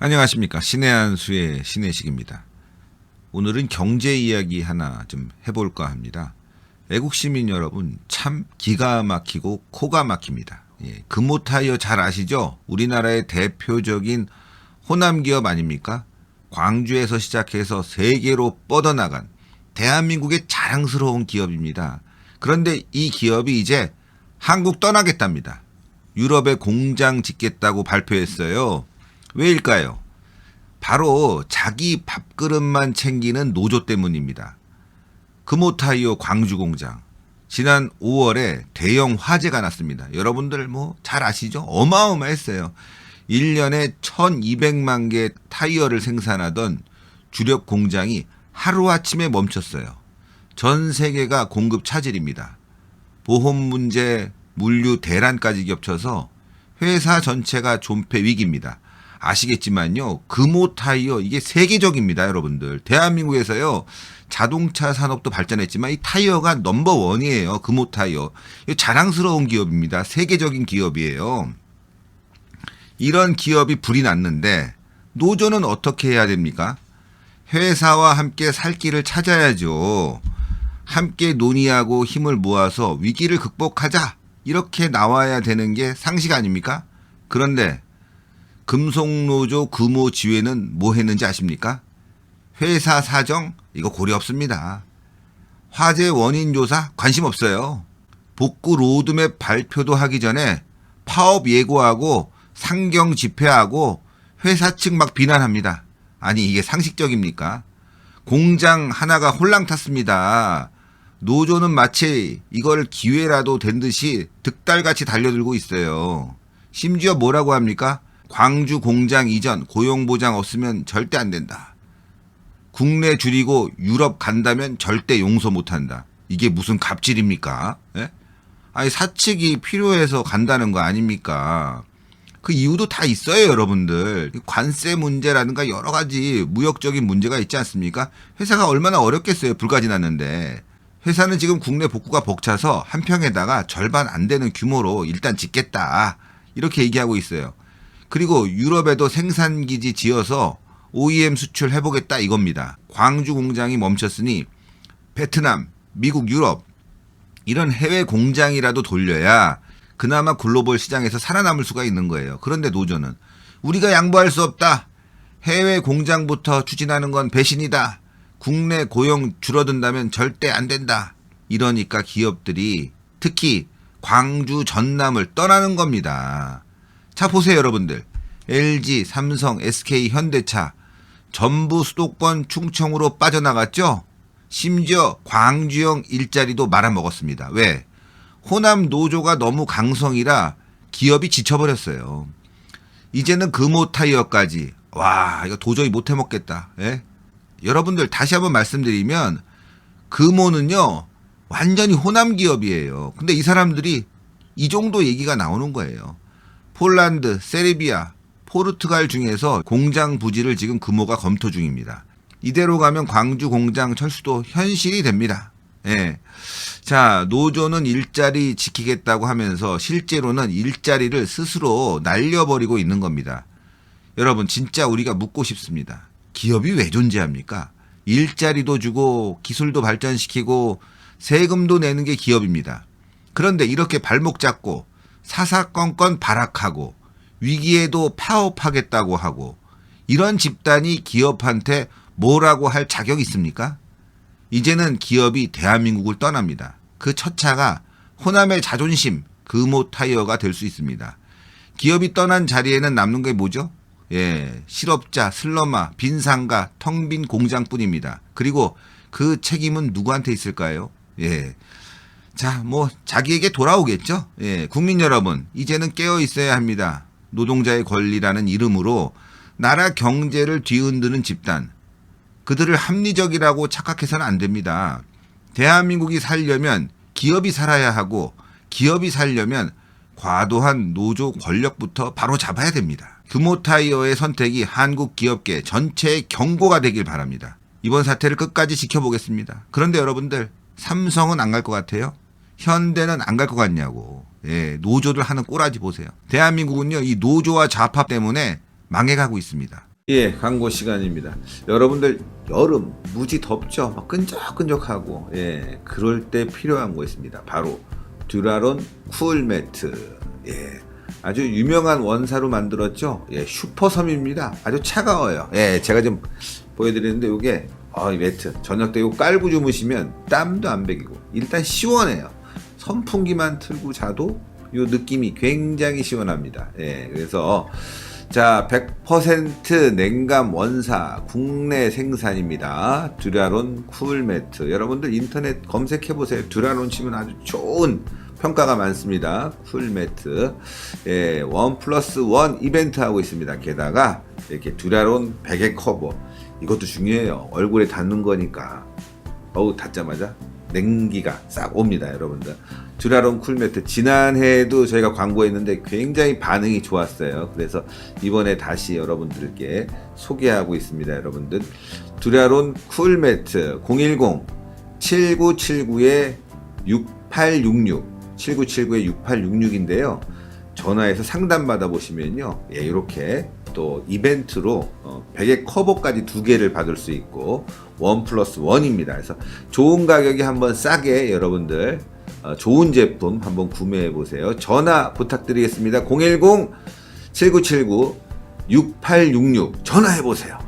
안녕하십니까 신의 한수의 신의식입니다. 오늘은 경제 이야기 하나 좀 해볼까 합니다. 애국 시민 여러분 참 기가 막히고 코가 막힙니다. 예, 금호타이어 잘 아시죠? 우리나라의 대표적인 호남 기업 아닙니까? 광주에서 시작해서 세계로 뻗어나간 대한민국의 자랑스러운 기업입니다. 그런데 이 기업이 이제 한국 떠나겠답니다. 유럽에 공장 짓겠다고 발표했어요. 왜일까요? 바로 자기 밥그릇만 챙기는 노조 때문입니다. 금호타이어 광주 공장. 지난 5월에 대형 화재가 났습니다. 여러분들 뭐 잘 아시죠? 어마어마했어요. 1년에 1200만 개 타이어를 생산하던 주력 공장이 하루아침에 멈췄어요. 전 세계가 공급 차질입니다. 보험 문제, 물류 대란까지 겹쳐서 회사 전체가 존폐 위기입니다. 아시겠지만요, 금호 타이어 이게 세계적입니다, 여러분들. 대한민국에서요, 자동차 산업도 발전했지만 이 타이어가 넘버 원이에요, 금호 타이어. 자랑스러운 기업입니다. 세계적인 기업이에요. 이런 기업이 불이 났는데 노조는 어떻게 해야 됩니까? 회사와 함께 살 길을 찾아야죠. 함께 논의하고 힘을 모아서 위기를 극복하자. 이렇게 나와야 되는 게 상식 아닙니까? 그런데 금속노조 금호 지회는 뭐 했는지 아십니까? 회사 사정 이거 고려 없습니다. 화재 원인 조사 관심 없어요. 복구 로드맵 발표도 하기 전에 파업 예고하고 상경 집회하고 회사 측 막 비난합니다. 아니 이게 상식적입니까? 공장 하나가 홀랑 탔습니다. 노조는 마치 이걸 기회라도 된 듯이 득달같이 달려들고 있어요. 심지어 뭐라고 합니까? 광주 공장 이전 고용보장 없으면 절대 안 된다. 국내 줄이고 유럽 간다면 절대 용서 못한다. 이게 무슨 갑질입니까? 예? 아니 사측이 필요해서 간다는 거 아닙니까? 그 이유도 다 있어요, 여러분들. 관세 문제라든가 여러 가지 무역적인 문제가 있지 않습니까? 회사가 얼마나 어렵겠어요, 불가지 났는데. 회사는 지금 국내 복구가 벅차서 한 평에다가 절반 안 되는 규모로 일단 짓겠다. 이렇게 얘기하고 있어요. 그리고 유럽에도 생산기지 지어서 OEM 수출 해보겠다 이겁니다. 광주 공장이 멈췄으니 베트남, 미국, 유럽 이런 해외 공장이라도 돌려야 그나마 글로벌 시장에서 살아남을 수가 있는 거예요. 그런데 노조는 우리가 양보할 수 없다. 해외 공장부터 추진하는 건 배신이다. 국내 고용 줄어든다면 절대 안 된다. 이러니까 기업들이 특히 광주 전남을 떠나는 겁니다. 자 보세요 여러분들. LG, 삼성, SK, 현대차 전부 수도권 충청으로 빠져나갔죠? 심지어 광주형 일자리도 말아먹었습니다. 왜? 호남 노조가 너무 강성이라 기업이 지쳐버렸어요. 이제는 금호 타이어까지 와 이거 도저히 못 해먹겠다. 예? 여러분들 다시 한번 말씀드리면 금호는요 완전히 호남 기업이에요. 근데 이 사람들이 이 정도 얘기가 나오는 거예요. 폴란드, 세르비아, 포르투갈 중에서 공장 부지를 지금 금호가 검토 중입니다. 이대로 가면 광주 공장 철수도 현실이 됩니다. 예. 자, 노조는 일자리 지키겠다고 하면서 실제로는 일자리를 스스로 날려버리고 있는 겁니다. 여러분, 진짜 우리가 묻고 싶습니다. 기업이 왜 존재합니까? 일자리도 주고 기술도 발전시키고 세금도 내는 게 기업입니다. 그런데 이렇게 발목 잡고 사사건건 발악하고 위기에도 파업하겠다고 하고 이런 집단이 기업한테 뭐라고 할 자격이 있습니까? 이제는 기업이 대한민국을 떠납니다. 그 첫 차가 호남의 자존심 금호 타이어가 될 수 있습니다. 기업이 떠난 자리에는 남는 게 뭐죠? 예, 실업자, 슬러마, 빈 상가, 텅 빈 공장뿐입니다. 그리고 그 책임은 누구한테 있을까요? 예. 자, 뭐 자기에게 돌아오겠죠. 예, 국민 여러분, 이제는 깨어 있어야 합니다. 노동자의 권리라는 이름으로 나라 경제를 뒤흔드는 집단, 그들을 합리적이라고 착각해서는 안 됩니다. 대한민국이 살려면 기업이 살아야 하고 기업이 살려면 과도한 노조 권력부터 바로 잡아야 됩니다. 금호타이어의 선택이 한국 기업계 전체의 경고가 되길 바랍니다. 이번 사태를 끝까지 지켜보겠습니다. 그런데 여러분들 삼성은 안 갈 것 같아요? 현대는 안 갈 것 같냐고. 예, 노조들 하는 꼬라지 보세요. 대한민국은요, 이 노조와 좌파 때문에 망해가고 있습니다. 예, 광고 시간입니다. 여러분들 여름 무지 덥죠? 막 끈적끈적하고 예, 그럴 때 필요한 거 있습니다. 바로 듀라론 쿨 매트. 예. 아주 유명한 원사로 만들었죠. 예, 슈퍼섬입니다. 아주 차가워요. 예, 제가 좀 보여드리는데 이게 어, 이 매트 저녁 때 이거 깔고 주무시면 땀도 안 배기고 일단 시원해요. 선풍기만 틀고 자도 이 느낌이 굉장히 시원합니다. 예, 그래서 자, 100% 냉감 원사 국내 생산입니다. 듀라론 쿨 매트. 여러분들 인터넷 검색해 보세요. 듀라론 치면 아주 좋은 평가가 많습니다. 쿨 매트. 예, 원 플러스 원 이벤트 하고 있습니다. 게다가 이렇게 듀라론 베개 커버. 이것도 중요해요. 얼굴에 닿는 거니까. 어우, 닿자마자 냉기가 싹 옵니다, 여러분들. 듀라론 쿨매트 지난해에도 저희가 광고했는데 굉장히 반응이 좋았어요. 그래서 이번에 다시 여러분들께 소개하고 있습니다, 여러분들. 듀라론 쿨매트 010 7979에 6866 7979에 6866인데요. 전화해서 상담 받아 보시면요. 예, 이렇게 또 이벤트로 어, 베개 커버까지 두 개를 받을 수 있고 원 플러스 원입니다. 그래서 좋은 가격에 한번 싸게 여러분들 어, 좋은 제품 한번 구매해 보세요. 전화 부탁드리겠습니다. 010 7979 6866 전화해 보세요.